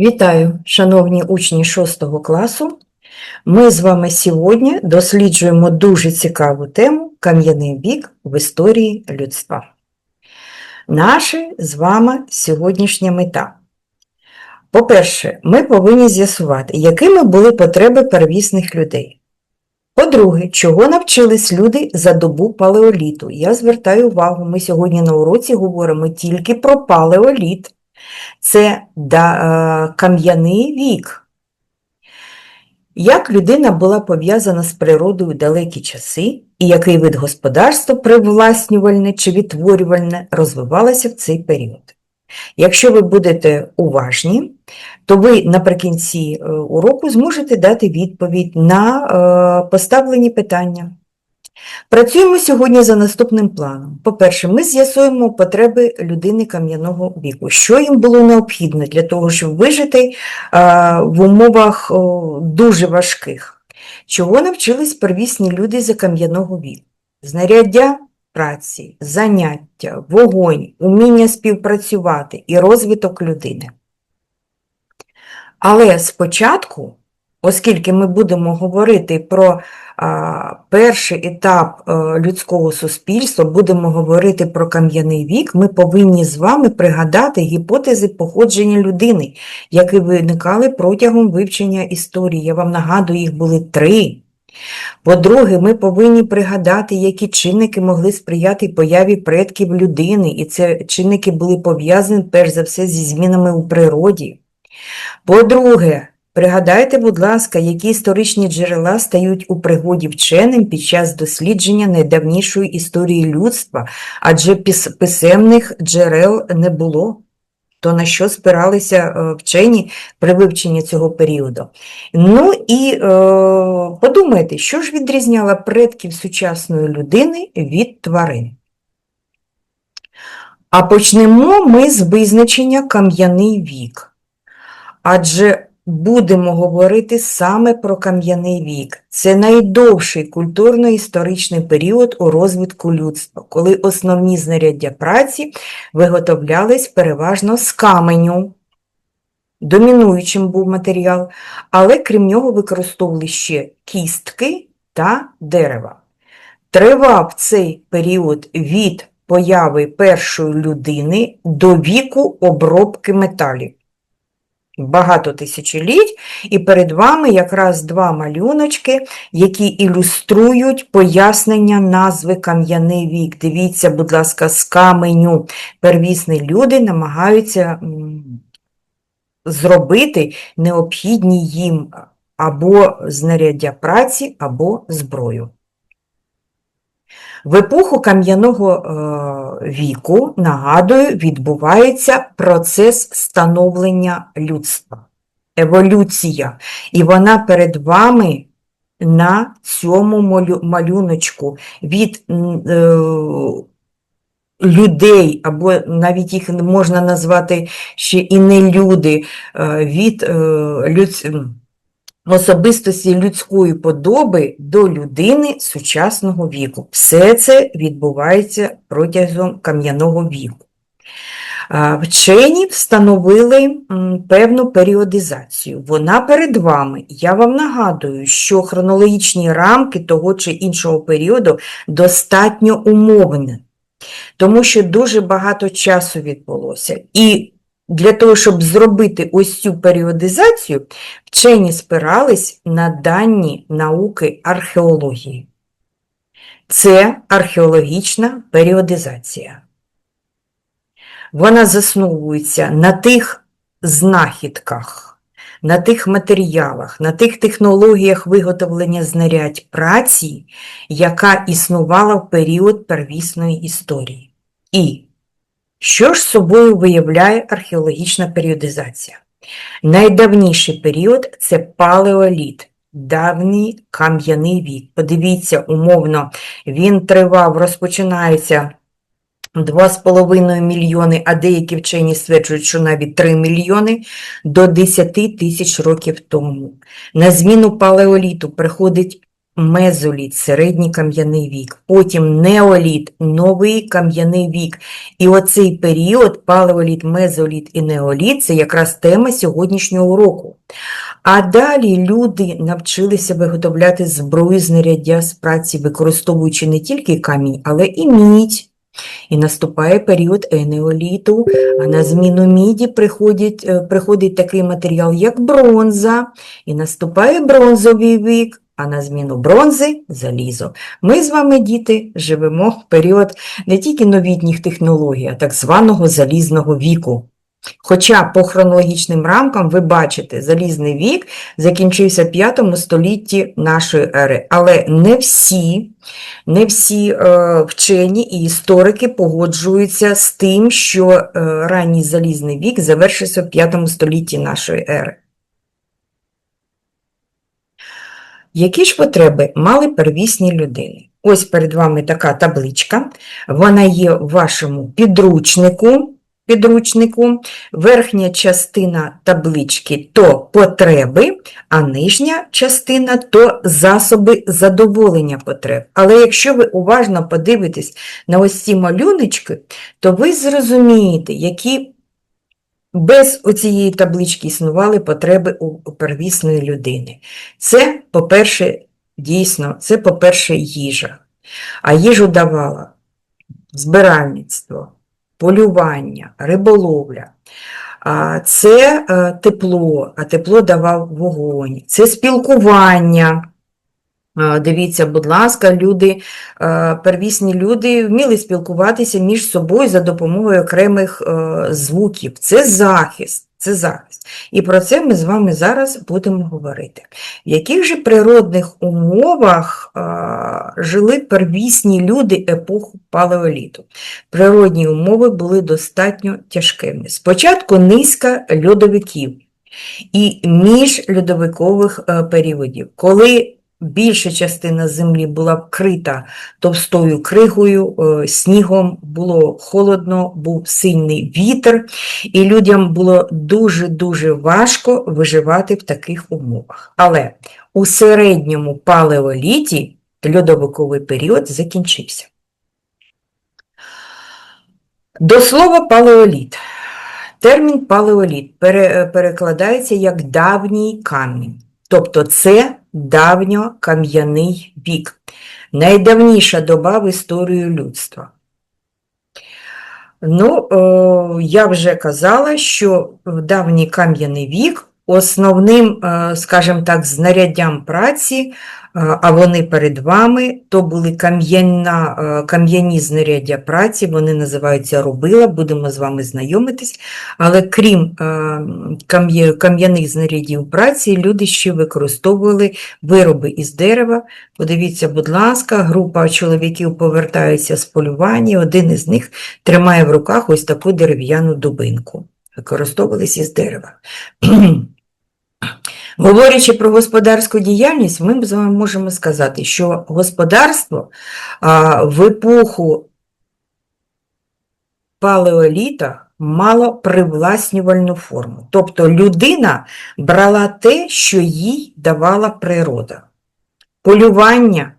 Вітаю, шановні учні 6 класу. Ми з вами сьогодні досліджуємо дуже цікаву тему Кам'яний вік в історії людства. Наша з вами сьогоднішня мета. По-перше, ми повинні з'ясувати, якими були потреби первісних людей. По-друге, чого навчились люди за добу палеоліту. Я звертаю увагу, ми сьогодні на уроці говоримо тільки про палеоліт. Це е, кам'яний вік. Як людина була пов'язана з природою в далекі часи, і який вид господарства привласнювальне чи відтворювальне розвивалося в цей період. Якщо ви будете уважні, то ви наприкінці е, уроку зможете дати відповідь на е, поставлені питання. Працюємо сьогодні за наступним планом. По-перше, ми з'ясуємо потреби людини кам'яного віку, що їм було необхідно для того, щоб вижити в умовах дуже важких. Чого навчились первісні люди за кам'яного віку? Знаряддя праці, заняття, вогонь, уміння співпрацювати і розвиток людини. Але спочатку, оскільки ми будемо говорити про а, перший етап е, людського суспільства, будемо говорити про кам'яний вік, ми повинні з вами пригадати гіпотези походження людини, які виникали протягом вивчення історії. Я вам нагадую, їх були три. По-друге, ми повинні пригадати, які чинники могли сприяти появі предків людини, і ці чинники були пов'язані перш за все зі змінами у природі. По-друге, пригадайте, будь ласка, які історичні джерела стають у пригоді вченим під час дослідження найдавнішої історії людства, адже писемних джерел не було. То на що спиралися е, вчені при вивченні цього періоду? Ну і е, подумайте, що ж відрізняло предків сучасної людини від тварин? А почнемо ми з визначення кам'яний вік. Адже будемо говорити саме про кам'яний вік. Це найдовший культурно-історичний період у розвитку людства, коли основні знаряддя праці виготовлялись переважно з каменю. Домінуючим був матеріал, але крім нього використовували ще кістки та дерева. Тривав цей період від появи першої людини до віку обробки металів багато тисячоліть, і перед вами якраз два малюночки, які ілюструють пояснення назви кам'яний вік. Дивіться, будь ласка, з каменю. Первісні люди намагаються зробити необхідні їм або знаряддя праці, або зброю. В епоху кам'яного е, віку, нагадую, відбувається процес становлення людства, еволюція. І вона перед вами на цьому малюночку від е, людей, або навіть їх можна назвати ще і не люди, е, від е, людсь особистості людської подоби до людини сучасного віку. Все це відбувається протягом кам'яного віку. Вчені встановили певну періодизацію. Вона перед вами. Я вам нагадую, що хронологічні рамки того чи іншого періоду достатньо умовні, тому що дуже багато часу відбулося. І для того, щоб зробити ось цю періодизацію, вчені спирались на дані науки археології. Це археологічна періодизація. Вона засновується на тих знахідках, на тих матеріалах, на тих технологіях виготовлення знарядь праці, яка існувала в період первісної історії. І що ж собою виявляє археологічна періодизація? Найдавніший період це палеоліт, давній кам'яний вік. Подивіться, умовно, він тривав, розпочинається 2,5 мільйони, а деякі вчені стверджують, що навіть 3 мільйони до 10 тисяч років тому. На зміну палеоліту приходить мезоліт, середній кам'яний вік, потім неоліт, новий кам'яний вік. І оцей період, палеоліт, мезоліт і неоліт, це якраз тема сьогоднішнього уроку. А далі люди навчилися виготовляти зброю знаряддя з праці, використовуючи не тільки камінь, але і мідь. І наступає період енеоліту, а на зміну міді приходить, е, приходить такий матеріал, як бронза, і наступає бронзовий вік, а на зміну бронзи – залізо. Ми з вами, діти, живемо в період не тільки новітніх технологій, а так званого залізного віку. Хоча по хронологічним рамкам ви бачите, залізний вік закінчився в 5 столітті нашої ери, але не всі, не всі е, вчені і історики погоджуються з тим, що е, ранній залізний вік завершився в 5 столітті нашої ери. Які ж потреби мали первісні людини? Ось перед вами така табличка, вона є в вашому підручнику. підручнику. Верхня частина таблички то потреби, а нижня частина то засоби задоволення потреб. Але якщо ви уважно подивитесь на ось ці малюночки, то ви зрозумієте, які без оцієї таблички існували потреби у первісної людини. Це, по-перше, дійсно, це, по-перше, їжа. А їжу давала збиральництво, полювання, риболовля. Це е, тепло, а тепло давав вогонь. Це спілкування. Дивіться, будь ласка, люди, первісні люди вміли спілкуватися між собою за допомогою окремих е, звуків. Це захист. Це захист. І про це ми з вами зараз будемо говорити. В яких же природних умовах жили первісні люди епоху палеоліту? Природні умови були достатньо тяжкими. Спочатку низка льодовиків і міжльодовикових е, періодів, коли більша частина землі була вкрита товстою кригою, е, снігом, було холодно, був сильний вітер, і людям було дуже-дуже важко виживати в таких умовах. Але у середньому палеоліті льодовиковий період закінчився. До слова палеоліт. Термін палеоліт перекладається як давній камінь. Тобто це давньокам'яний вік, найдавніша доба в історії людства. Ну, о, я вже казала, що в давній кам'яний вік основним, е, скажімо так, знаряддям праці, е, а вони перед вами, то були кам'яна, е, кам'яні знаряддя праці, вони називаються рубила, будемо з вами знайомитись. Але крім е, кам'яних знарядів праці, люди ще використовували вироби із дерева. Подивіться, будь ласка, група чоловіків повертаються з полювання, один із них тримає в руках ось таку дерев'яну дубинку. Використовувались із дерева. Говорячи про господарську діяльність, ми з вами можемо сказати, що господарство в епоху палеоліта мало привласнювальну форму. Тобто людина брала те, що їй давала природа. Полювання,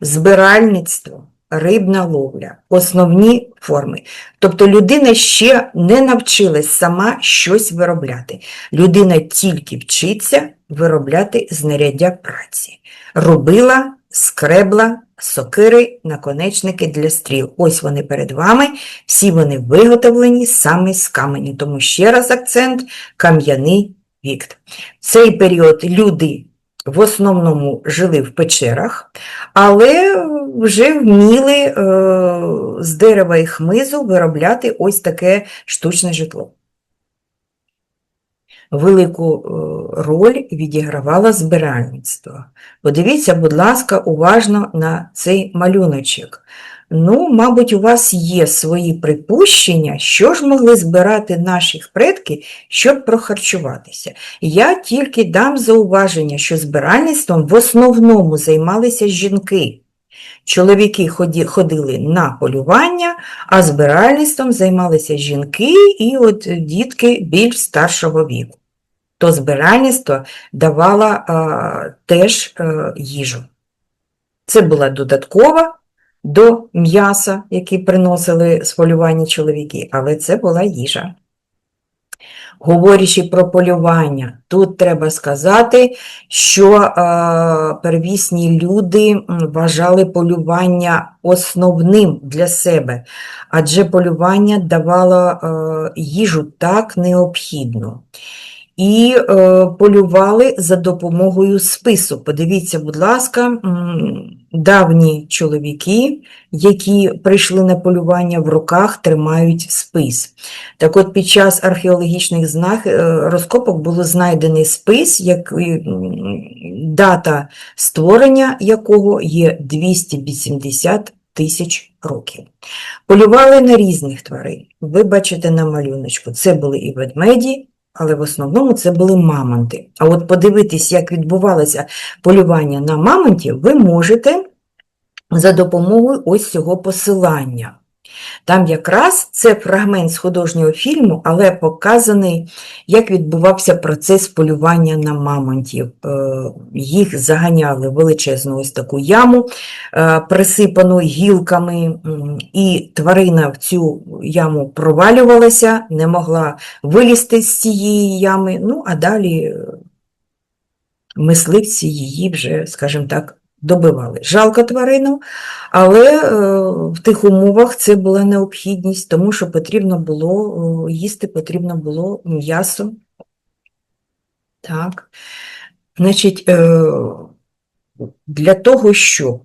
збиральництво, рибна ловля – основні форми. Тобто людина ще не навчилась сама щось виробляти. Людина тільки вчиться виробляти знаряддя праці. Робила, скребла, сокири, наконечники для стріл. Ось вони перед вами, всі вони виготовлені саме з каменю. Тому ще раз акцент – кам'яний вік. В цей період люди в основному жили в печерах, але вже вміли е, з дерева і хмизу виробляти ось таке штучне житло. Велику е, роль відігравало збиральництво. Подивіться, будь ласка, уважно на цей малюночок. Ну, мабуть, у вас є свої припущення, що ж могли збирати наші предки, щоб прохарчуватися. Я тільки дам зауваження, що збиральництвом в основному займалися жінки. Чоловіки ходили на полювання, а збиральництвом займалися жінки і от дітки більш старшого віку. то збиральництво давало е, теж е, їжу. Це була додаткова до м'яса, які приносили з полювання чоловіки, але це була їжа. Говорячи про полювання, тут треба сказати, що е, первісні люди вважали полювання основним для себе, адже полювання давало е, їжу так необхідну. І е, полювали за допомогою спису. Подивіться, будь ласка, давні чоловіки, які прийшли на полювання, в руках тримають спис. Так от під час археологічних знах, е, розкопок було знайдений спис, як, дата створення якого є 280 тисяч років. Полювали на різних тварин. Ви бачите на малюночку, це були і ведмеді, але в основному це були мамонти. А от подивитись, як відбувалося полювання на мамонтів, ви можете за допомогою ось цього посилання. Там якраз це фрагмент з художнього фільму, але показаний, як відбувався процес полювання на мамонтів. Е, Їх заганяли в величезну ось таку яму, е, присипану гілками, і тварина в цю яму провалювалася, не могла вилізти з цієї ями, ну а далі е, мисливці її вже, скажімо так, добивали. Жалко тварину, але е, в тих умовах це була необхідність, тому що потрібно було е, їсти, потрібно було м'ясо. Так. Значить, е, для того, щоб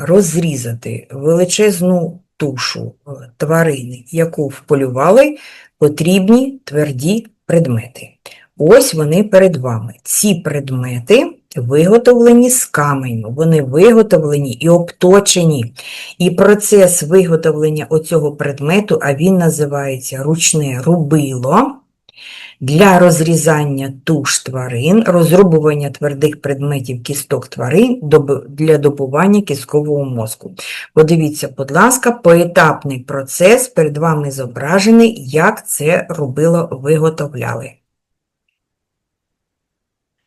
розрізати величезну тушу тварини, яку вполювали, потрібні тверді предмети. Ось вони перед вами. Ці предмети виготовлені з каменю, вони виготовлені і обточені. І процес виготовлення оцього предмету, а він називається ручне рубило, для розрізання туш тварин, розрубування твердих предметів кісток тварин для добування кісткового мозку. Подивіться, будь ласка, поетапний процес перед вами зображений, як це рубило виготовляли.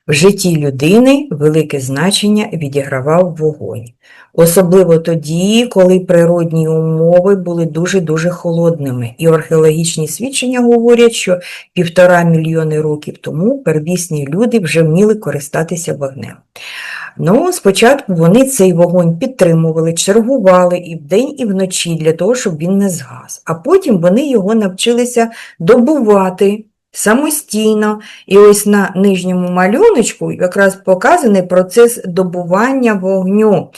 В житті людини велике значення відігравав вогонь. Особливо тоді, коли природні умови були дуже-дуже холодними, і археологічні свідчення говорять, що півтора мільйони років тому первісні люди вже вміли користатися вогнем. Ну, спочатку вони цей вогонь підтримували, чергували і вдень, і вночі для того, щоб він не згас. А потім вони його навчилися добувати самостійно. І ось на нижньому малюночку якраз показаний процес добування вогню.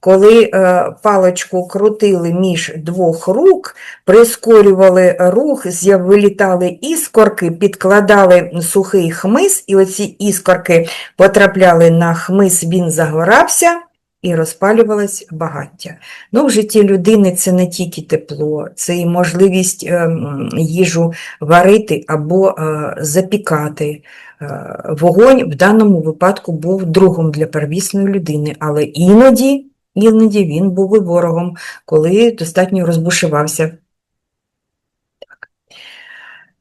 Коли е, паличку крутили між двох рук, прискорювали рух, вилітали іскорки, підкладали сухий хмиз, і оці іскорки потрапляли на хмиз, він загорався. І розпалювалось багаття. Ну, в житті людини це не тільки тепло, це і можливість е, їжу варити або е, запікати. Е, Вогонь в даному випадку був другом для первісної людини, але іноді, іноді він був і ворогом, коли достатньо розбушувався.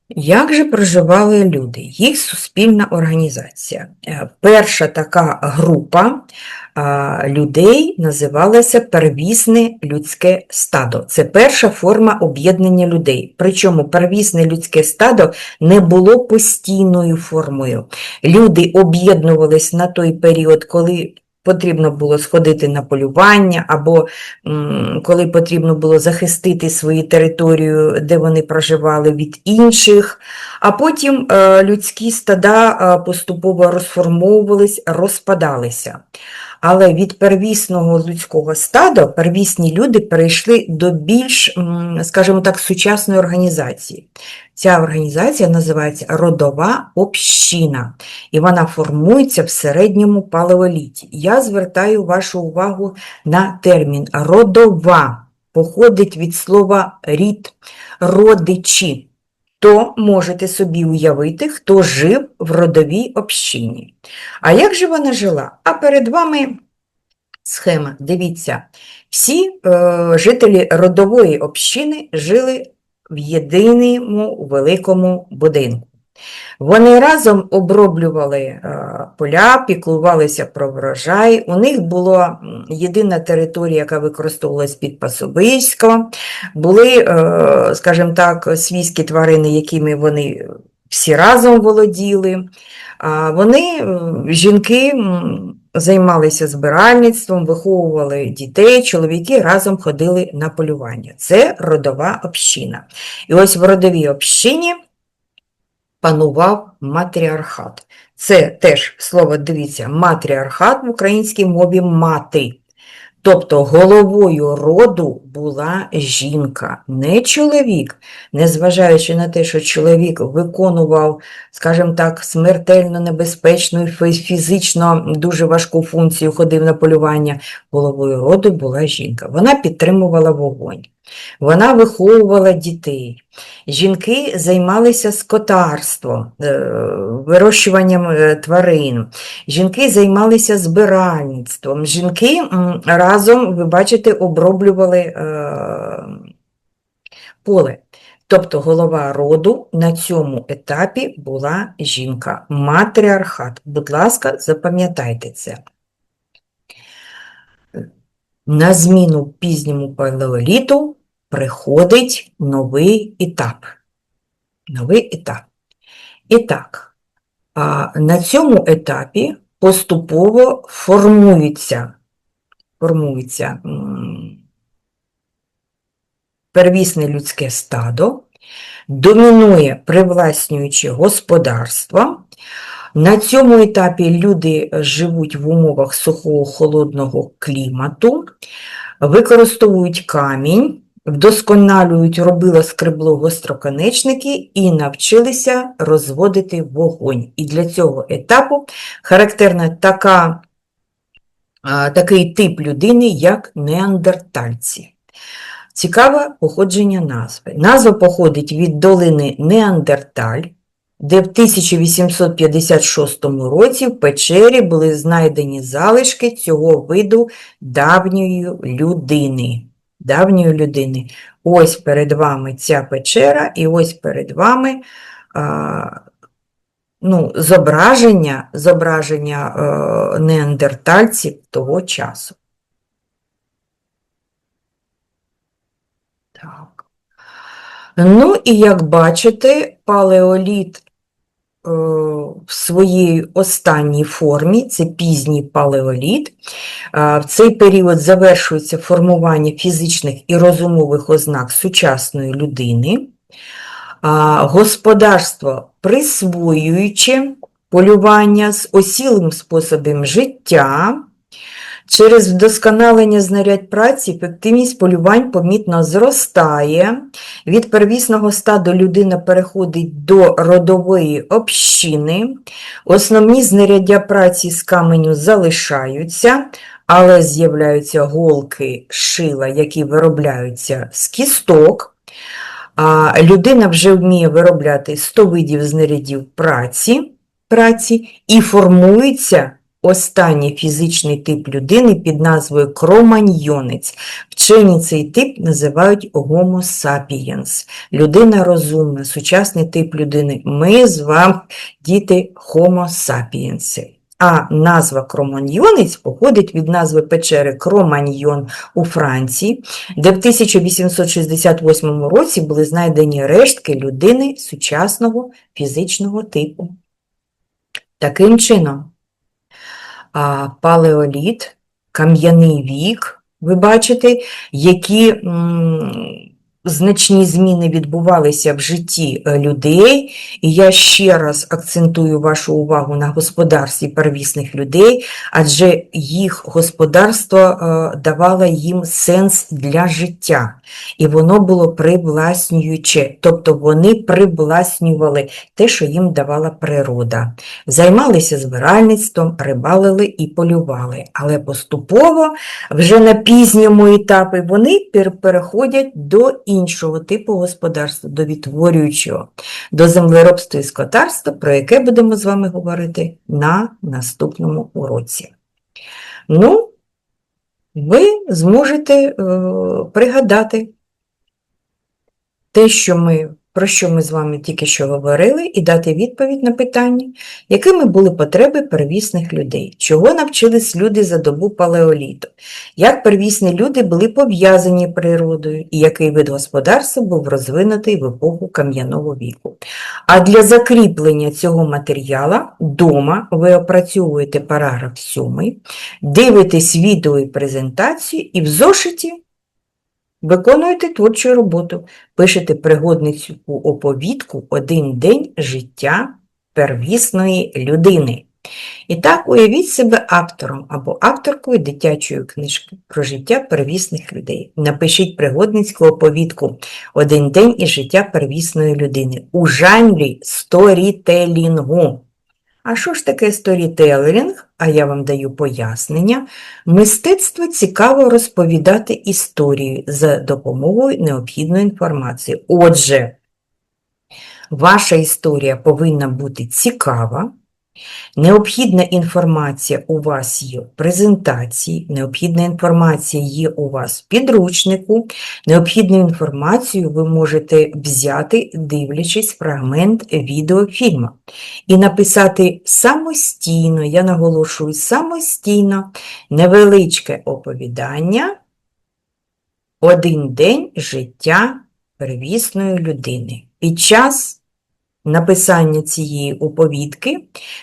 Як же проживали люди? Їх суспільна організація. Е, Перша така група людей називалася первісне людське стадо. Це перша форма об'єднання людей. Причому первісне людське стадо не було постійною формою. Люди об'єднувались на той період, коли потрібно було сходити на полювання, або коли потрібно було захистити свою територію, де вони проживали від інших. А потім е, людські стада е, поступово розформовувались, розпадалися. Але від первісного людського стада первісні люди перейшли до більш, скажімо так, сучасної організації. Ця організація називається родова община, і вона формується в середньому палеоліті. Я звертаю вашу увагу на термін родова, походить від слова рід, родичі. То можете собі уявити, хто жив в родовій общині. А як же вона жила? А перед вами схема. Дивіться, всі е, жителі родової общини жили в єдиному великому будинку. Вони разом оброблювали е, поля, піклувалися про врожай. У них була єдина територія, яка використовувалась під пасовисько. Були, е, скажімо так, свійські тварини, якими вони всі разом володіли. Вони, жінки, займалися збиральництвом, виховували дітей, чоловіки разом ходили на полювання. Це родова община. І ось в родовій общині панував матріархат. Це теж слово, дивіться, матріархат в українській мові мати. Тобто головою роду була жінка, не чоловік, незважаючи на те, що чоловік виконував, скажімо так, смертельно небезпечну фізично дуже важку функцію, ходив на полювання, головою роду була жінка. Вона підтримувала вогонь, вона виховувала дітей. Жінки займалися скотарством, е, вирощуванням е, тварин. Жінки займалися збиральництвом. Жінки разом, ви бачите, оброблювали е, поле. Тобто голова роду на цьому етапі була жінка, матріархат. Будь ласка, запам'ятайте це. На зміну пізньому палеоліту приходить новий етап. Новий етап. І так, на цьому етапі поступово формується, формується первісне людське стадо, домінує привласнююче господарство. На цьому етапі люди живуть в умовах сухого холодного клімату, використовують камінь, вдосконалюють робила скребло гостроконечники і навчилися розводити вогонь. І для цього етапу характерна така, такий тип людини, як неандертальці. Цікаве походження назви. Назва походить від долини Неандерталь, де в 1856 році в печері були знайдені залишки цього виду давньої людини. Давньої людини. Ось перед вами ця печера, і ось перед вами а, ну, зображення, зображення е, неандертальців того часу. Так. Ну, і як бачите, палеоліт в своїй останній формі, це пізній палеоліт. В цей період завершується формування фізичних і розумових ознак сучасної людини. Господарство, присвоюючи полювання з осілим способом життя, Через вдосконалення знарядь праці ефективність полювань помітно зростає. Від первісного стаду людина переходить до родової общини. Основні знаряддя праці з каменю залишаються, але з'являються голки, шила, які виробляються з кісток. А людина вже вміє виробляти 100 видів знарядів праці, праці і формується останній фізичний тип людини під назвою кроманьйонець. Вчені цей тип називають Homo sapiens. Людина розумна, сучасний тип людини. Ми з вами діти Homo sapiens. А назва Кроманьйонець походить від назви печери Кроманьйон у Франції, де в 1868 році були знайдені рештки людини сучасного фізичного типу. Таким чином, палеоліт, кам'яний вік, ви бачите, які значні зміни відбувалися в житті е, людей. І я ще раз акцентую вашу увагу на господарстві первісних людей, адже їх господарство е, давало їм сенс для життя, і воно було привласнююче, тобто вони привласнювали те, що їм давала природа. Займалися збиральництвом, рибалили і полювали, але поступово, вже на пізньому етапі, вони переходять до іншого типу господарства, до відтворюючого, до землеробства і скотарства, про яке будемо з вами говорити на наступному уроці. Ну, ви зможете е, пригадати те, що ми про що ми з вами тільки що говорили, і дати відповідь на питання, якими були потреби первісних людей, чого навчились люди за добу палеоліту, як первісні люди були пов'язані природою, і який вид господарства був розвинутий в епоху кам'яного віку. А для закріплення цього матеріала дома ви опрацьовуєте параграф 7, дивитесь відео і презентацію і в зошиті виконуєте творчу роботу, пишете пригодницю оповідку «Один день життя первісної людини. І так уявіть себе автором або авторкою дитячої книжки про життя первісних людей. Напишіть пригодницьку оповідку «Один день із життя первісної людини» у жанрі сторітелінгу. А що ж таке сторітелерінг? А я вам даю пояснення. Мистецтво цікаво розповідати історію за допомогою необхідної інформації. Отже, ваша історія повинна бути цікава. Необхідна інформація у вас є в презентації, необхідна інформація є у вас в підручнику, необхідну інформацію ви можете взяти, дивлячись фрагмент відеофільму, і написати самостійно, я наголошую, самостійно невеличке оповідання «Один день життя первісної людини. Під час написання цієї оповідки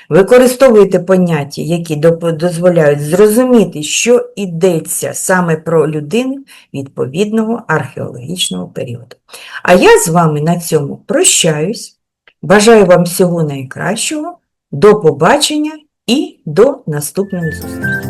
використовуєте поняття, які дозволяють зрозуміти, що йдеться саме про людину відповідного археологічного періоду. А я з вами на цьому прощаюсь. Бажаю вам всього найкращого, до побачення і до наступної зустрічі.